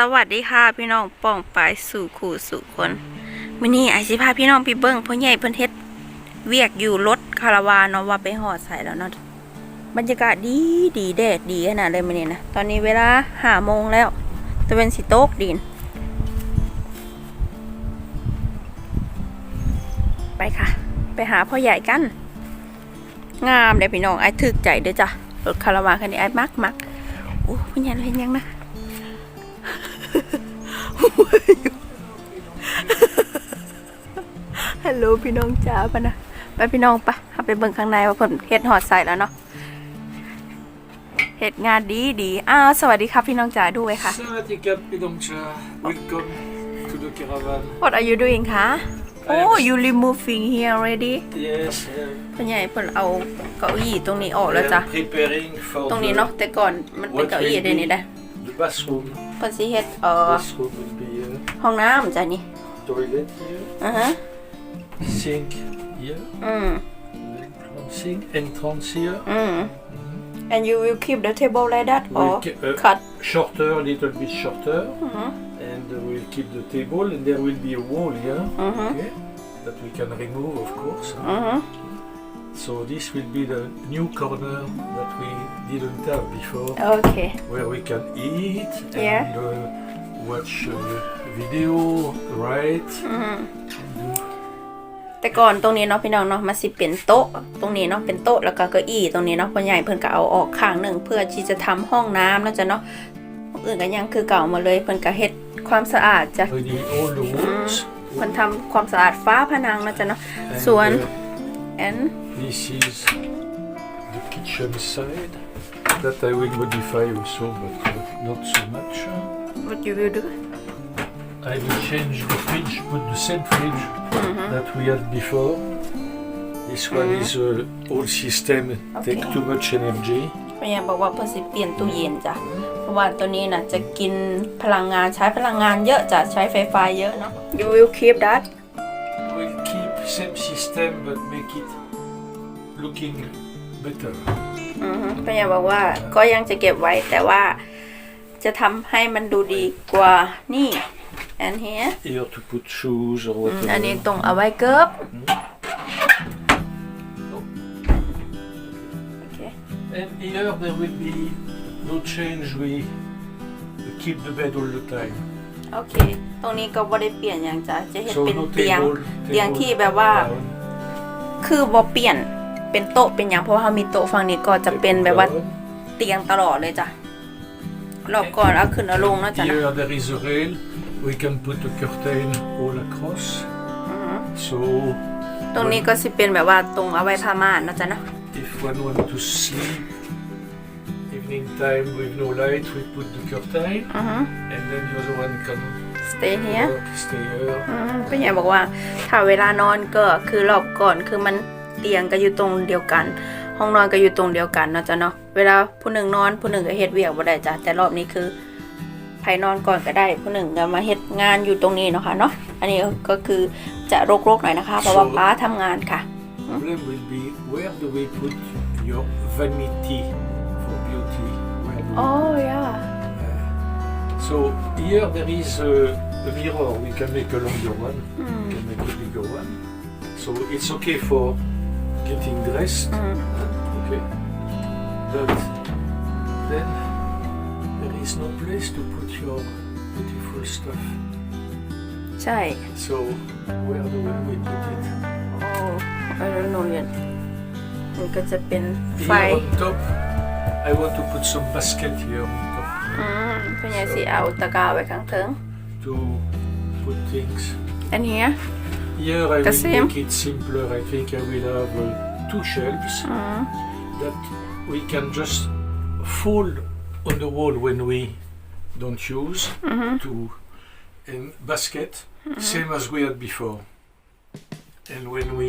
สวัสดีค่ะพี่น้องป้องปายสู่ขู่สู่คนมื้อนี้ไอสิพาพี่น้องไปเบิ่งพ่อใหญ่เพิ่นเฮ็ดเวียกอยู่รถคาราวานเนาะว่าไปหอดใส่แล้วเนาะบรรยากาศดีดีแดดดีขนาดเลยมื้อนี้นะตอนนี้เวลาห้าโมงแล้วตะเวนสิโต๊กดิน ไปค่ะ ไปหาพ่อใหญ่กัน งามเด้อพี่น้องไอ้ถึกใจเด้อจ้ะรถคาราวานคันนี้ไอ้มักมักโอ้พ่อใหญ่เห็นยังนะ ฮัลโหลพี่น้องจ๋าปะนะไปพี่น้องปะเอาไปเบิ่งข้างในว่าเพิ่นเฮ็ดหอดใส่แล้วเนาะเฮ็ดงานดีดีอ้าวสวัสดีครับพี่น้องจ๋าด้วยค่ะ Sawadika Pidongcha, welcome to the caravan. What are you doing คะ Oh you removing here already Yes, uh, พ่อใหญ่เพิ่นเอาเก้าอี้ตรงนี้ออก we แล้วจ้ะ are preparing for ตรงนี้เนาะแต่ก่อนมันเป็นเก้าอี้เดี๋ยวนี้ได้ the bathroom. เพิ่นสิเฮ็ดเอ่อ Bathroom will be here, ห้องน้ำจ้ะนี่ toilet here, อ่าฮะ sink here, อืม entrance sink, entrance here. อืม and you will keep the table like that or We'll ke- uh, cut shorter, a little bit shorter, Mhm. and uh, we'll keep the table, and there will be a wall here, Mhm. okay, that we can remove, of course. อือฮึ So this will be the new corner that we didn't have before. โอเค where we can eat Yeah. and uh, watch uh, video, write. อืมแต่ก่อนตรงนี้เนาะพี่น้องเนาะมันสิเป็นโต๊ะ ตรงนี้เนาะเป็นโต๊ะแล้วก็เก้าอี้ตรงนี้เนาะพ่อใหญ่เพิ่นก็เอาออกข้างหนึ่งเพื่อที่จะทำห้องน้ำแล้วจ้ะเนาะห้องอื่นก็ยังคือเก่าหมาเลยเพิ่นก็เฮ็ดความสะอาดจ้ะ Ready all the walls. เพิ่นทำความสะอาดฟ้าผนังแล้วจ้ะเนาะ And, ส่วน uh, and this is the kitchen side that I will modify also, but uh, not so much. what you will do I will change the fridge, put the same fridge that we had before. This one is uh, old system, take Okay. too much energy. พ่อใหญ่บอกว่าเพิ่นสิเปลี่ยนตู้เย็นจ้ะเพราะว่าตัวนี้น่ะจะกินพลังงานใช้พลังงานเยอะจ้ะใช้ไฟฟ้าเยอะเนาะ you will keep that We'll keep same system but make it looking better. อือฮึพ่อใหญ่บอกว่าก็ยังจะเก็บไว้แต่ว่าจะทำให้มันดูดีกว่านี่ and here Here to put shoes or อืม whatever. อันนี้ตรงเอาไว้เกิบ โอเค And here there will be no change. We, we keep the bed all the time. โอเค ตรงนี้ก็บ่ได้เปลี่ยนอย่างจ้ะจะเห็น So เป็น no เตียง table. เตียง table ที่แบบว่า down, คือบ่เปลี่ยนเป็นโต๊ะเป็นอย่างเพราะว่าเขามีโต๊ะฝั่งนี้ก็จะเป็นแบบว่า down. เตียงตลอดเลยจ้ะรอบก่อนเอาขึ้นเอาลงเนาะจ้ะนะ Here there is a rail. We can put a curtain all across. อือฮึ So ตรงนี้ก็สิเป็นแบบว่าตรงเอาไว้ผ้าม่านเนาะจ้ะเนาะ if one want to sleep, evening time with no light, we put the curtain, อือฮึ and then the other one can stay here work, stay here. อืมพี่ใหญ่บอกว่าถ้าเวลานอนก็คือรอบก่อนคือมันเตียงก็อยู่ตรงเดียวกัน ห้องนอนก็อยู่ตรงเดียวกันเนาะจ้ะเนาะเวลาผู้หนึ่งนอนผู้หนึ่งก็เฮ็ดเวียกบ่ได้จ้ะแต่รอบนี้คือใครนอนก่อนก็ได้ผู้หนึ่งก็มาเฮ็ดงานอยู่ตรงนี้เนาะค่ะเนาะอันนี้ก็คือจะรกๆหน่อยนะคะเพราะว่าป้าทำงานค่ะ Problem will be where do we put your vanity for beauty? Where do we- โอ้ยอ่ะ So here there is a, a mirror. We can make a longer one. อืม We can make a bigger one. So it's okay for getting dressed. อืม Okay. But then there is no place to put your beautiful stuff. ใช่ So where do we put it? โอ้ไอ้โนเรียนมันก็จะเป็นไฟ Here on top, I want to put some basket here on top อืมพี่ใหญ่สิเอาตะกร้าไว้ข้างเทิง to put things. อันเนี้ย Here I The will same. make it simpler. I think I will have uh, two shelves อืม that we can just fold on the wall when we don't use to and basket same as we had before. And when we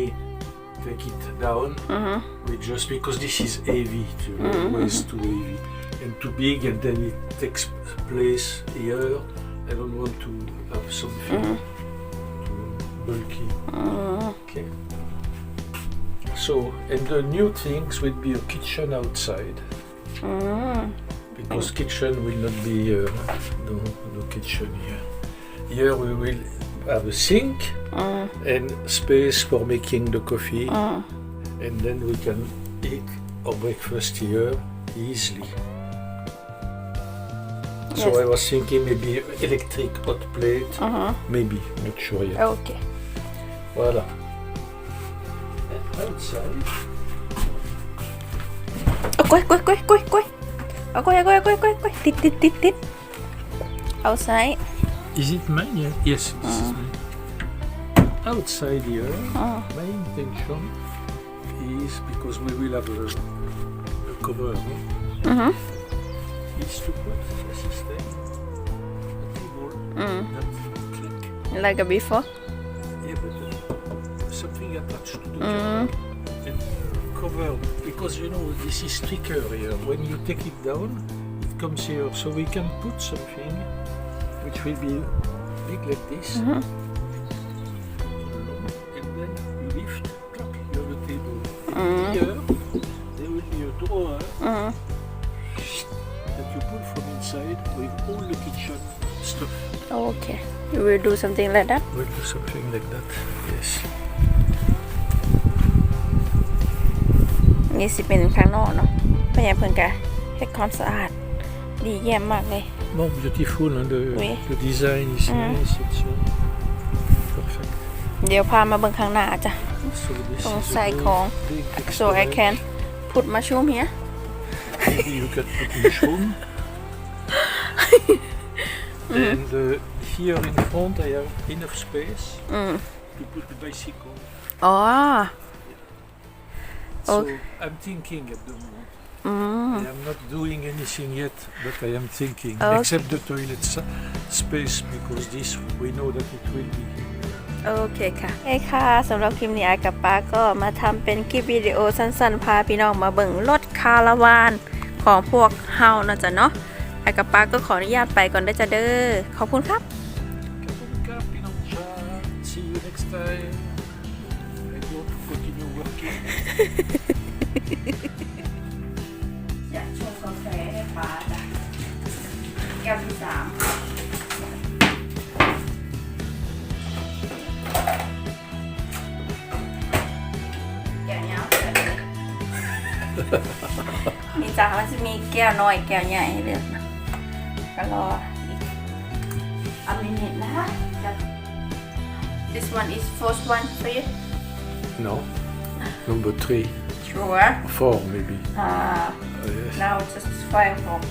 take it down, mm-hmm. we just because this is heavy, to, mm-hmm. weighs too heavy and too big, and then it takes place here. I don't want to have something mm-hmm. too bulky. Okay. So, and the new things will be a kitchen outside อืม because kitchen will not be uh, no, no kitchen here. Here we will have a sink อืม and space for making the coffee, อืม and then we can eat our breakfast here easily. So Yes. I was thinking maybe electric hot plate, อือฮะ maybe, not sure yet. โอเค Voilà. And outside, เอากล้วยกล้วยกล้วยกล้ วยกล้วยเอากล้วยเอากล้วยเอากล้วยกล้วยกล้วยติดติดติดติดเอาไซส์ is it mine? Yeah. Yes, this is mine. Outside here, Oh. my intention is because we will have a, a cover, no? อือฮึ is to put a system, a table อืม that click, like a before yeah, but uh, something attached to the Mm. camera and cover because you know this is thicker here. When you take it down, it comes here, so we can put something which will be big like this. Mhm. And then you lift, clap, you have a table. Mm. Here, there will be a drawer อืม that you pull from inside with all the kitchen stuff. โอเค you will do something like that We'll do something like that. Yes. นี่สิเป็นข้างนอกเนาะพยายามเพิ่นกะเฮ็ดความสะอาด ดีเยี่ยมมากเลย More beautiful, and the, Oui. the design is Mhm. nice. It's uh, perfect. เดี๋ยวพามาเบิ่งข้างหน้าจ้ะ So this Oh, is a side big- con. big so I experiment. can put mushroom here Maybe you can put mushroom. And uh, here in front I have enough space อืม to put the bicycle. อ๋อ So Okay. I'm thinking at the moment. อืม I am not doing anything yet, but I am thinking, Okay. except the toilet s- space, because this we know that it will be. โอเคค่ะเอ้ยค่ะสำหรับคลิปนี้อายกับป้าก็มาทำเป็นคลิปวิดีโอสั้นๆ พาพี่น้องมาเบิ่งรถคาราวานของพวกเฮานะจ๊ะเนาะอายกับป้าก็ขออนุญาตไปก่อนได้อจ้ะเด้อ ขอบคุณครับ Kapunka, Pinoncha. See you next time. I go to continue working. น้อยแก้วใหญ่ให้เลือกนะก็รออีกอันนิดๆนะคะจะ This one is first one for you No. Number three, sure four maybe. uh, Uh, yes. now just five more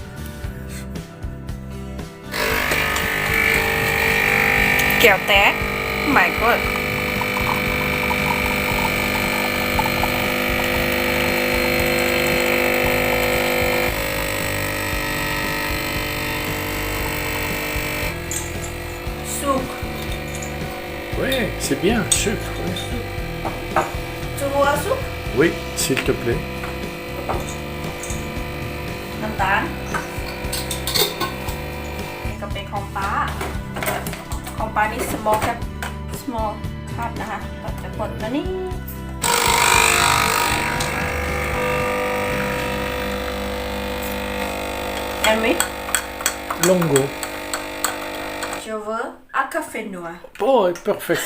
แก้วแตก my god Bien, sucre. ouais. จูวสุก Oui, s'il te plaît. น้ำตาลนี่ก็เป็นของป้า ของป้านี่ small cup small cup นะคะเราจะกดแล้วนี่ and with Longo. je veux un café noir Oh, perfect.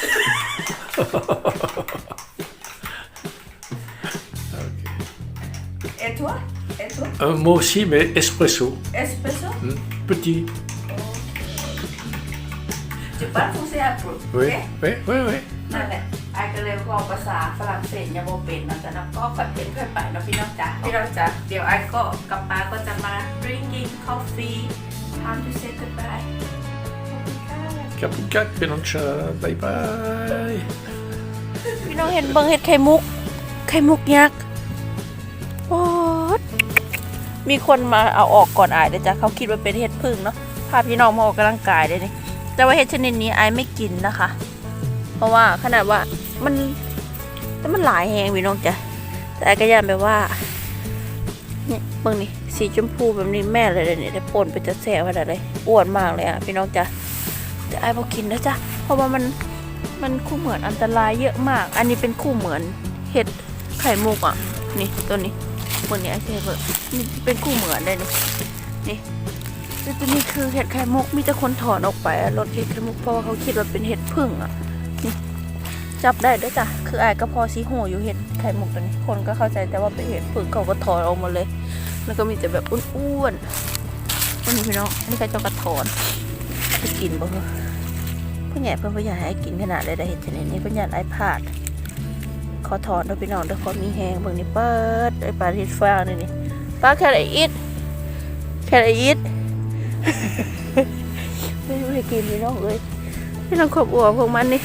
et toi et toi Euh, moi aussi, mais espresso. espresso Hmm, Petit. tu parles français un peu Oui, ok? oui, oui, oui. นั่นแหละไอ้ก็เลยก็ภาษาฝรั่งเศสยังโมเป็นนะจ๊ะนะก็ค่อยเป็นค่อยไปเนาะพี่น้องจ๋าพี่น้องจ๋าเดี๋ยวไอ้ก็กับป้าก็จะมา drinking coffee time to say goodbye ขอบคุณค่ะ Capucat, Pinoncha. Bye bye. พี่น้องเห็นเบิงเห็ดไข่มุก ไข่มุกยักษ์โอ๊ยมีคนมาเอาออกก่อนอายเลยจ้ะเขาคิดว่าเป็นเห็ดพึ่งเนาะพาพี่น้องมาออกกำลังกายเลยนี่แต่ว่าเห็ดชนิดนี้ไอายไม่กินนะคะ เพราะว่าขนาดว่ามันแต่มันหลายแหงพี่น้องจ้ะแต่ไอ้ก็ยังแบบว่าเนี่ยเบิ่งนี่สีชมพูแบบนี้แม่เลยเนี่ยได้ปนไปจะแสบขนาดเลยอ้วนมากเลยอะพี่น้องจ้ะ แต่ไอ้บอกกินนะจ๊ะเพราะว่ามันมันคู่เหมือนอันตรายเยอะมาก อันนี้เป็นคู่เหมือนเห็ดไข่มุกอะ นี่ตัวนี้ตัวนี้ไอเซเบอร์นี่เป็นคู่เหมือนเลยนี่นี่แต่ตัวนี้คือเห็ดไข่มุกมีแต่คนถอนออกไปอะรถเห็ดไข่มุกเพราะว่าเขาคิดว่าเป็นเห็ดพึ่งอะนี่จับได้ด้วยจ้ะ คือไอายก็พอซีโหอยู่เห็ดไข่มุกตัวนี้ คนก็เข้าใจแต่ว่าเป็นเห็ดพึ่งเขาก็ถอนออกมาเลย แล้วก็มีแต่แบบอ้วนๆวันนี้พี่น้องอันนี้ใครจะกระถอนจะกินบ่เห รอผู้ใหญ่เพิ่นบ่อยากให้กินขนาดเลยได้เห็ดชนิดนี้เพิ่นอยากไอ้พลาดขอถอนด้วยพี่น้องด้วยขอมีแหงเบิ่งนี่เปิดไอ้ปลาทิดฟ้านี่นี่ปลาแค่ไอ้อิดแค่ไอ้อิดไม่รู้ให้กินพี่น้องเอ้ยพี่น้องขอบอัวพวกมันนี่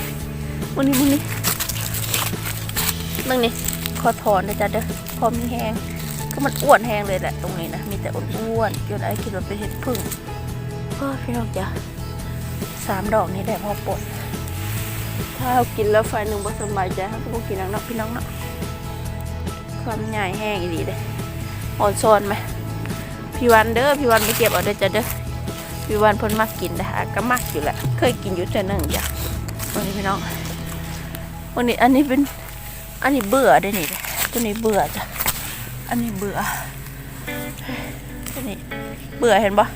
มันนี่มันนี่มึงนี่ขอถอนนะจ๊ะเด้อพอมีแหงก็มันอ้วนแหงเลยแหละตรงนี้นะ มีแต่อ้วนๆจนไอ้คิดว่าเป็นเห็ดพึ่งเฮ้ยพี่น้องจ้ะ สามดอกนี้ได้พอปลดถ้าเรากินแล้วไฟหนึ่งบ่สบายใจเราก็บ่กินแล้วเนพี่น้องเนาะความใหญ่แห้งดีเลยอ่อนโซนไหมพี่วันเด้อพี่วันไปเก็บเอาเด้อจ้ะเด้อพี่วันพิ่นมักกินนะคะก็มักอยู่แหละเคยกินอยู่แต่หนึ่งจ้ะวันนี้พี่น้องวันนี้อันนี้เป็นอันนี้เบื่อได้อนี่ตัวนี้เบื่อจ้ะอันนี้เบื่อตัวนี้เบื่อเห็นปะ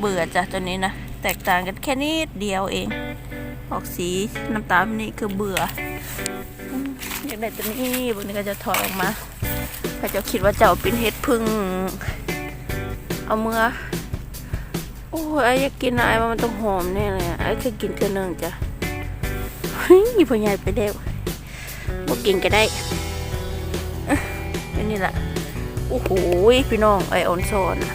เบื่อจ้ะตัวนี้นะ แตกต่างกันแค่นิดเดียวเอง ออกสีน้ำตาลนี่คือเบื่ออืมอยากได้ตัวนี้บางนี้ก็จะถอดออกมาเขาจะคิดว่าเจ้าเป็นเห็ดพึ่งเอาเมื่อโอ้ยไอ้อยากกินไรว่ามันต้องหอมแน่เลยไอ้เคยกินเทื่อนึงจ้ะเฮ้ยพ่อใหญ่ไปเด้วบอกกินก็ได้อันนี้แหละโอ้โหพี่น้องไอออนโซนอะ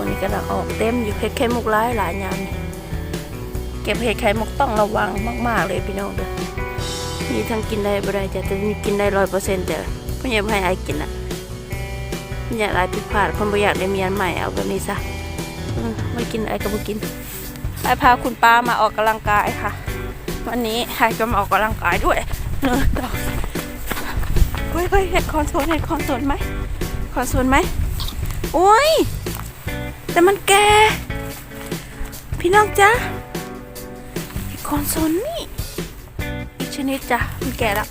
วันนี้กำลังออกเต็มอยู่แค่มุกร้ายหลายยานี่เก็บเห็ดไข่มุกต้องระวังมากๆเลยพี่น้องเด้อมีทั้งกินได้บ่ได้จะแต่มีกินได้ร้อยเปอร์เซ็นต์แต่ไม่อยากให้ไอ้กินอะไม่อยากไอ้ผิดพลาดคนบ่อยากได้เมียนใหม่เอาแบบนี้ซะมไม่กินไอ้ก็บ่กินไอ้พาคุณป้ามาออกกำลังกายค่ะ วันนี้ไอ้ก็มาออกกำลังกายด้วยเนื้อดอเฮ้ยเฮ้ยเห็ดคอนโซลเห็ดคอนโซลไหมคอนโซลไหมโอ้ย แต่มันแก่พี่น้องจ๊ะคอนโซลนี่อีกชนิดจ้ะมันแก่แล้ว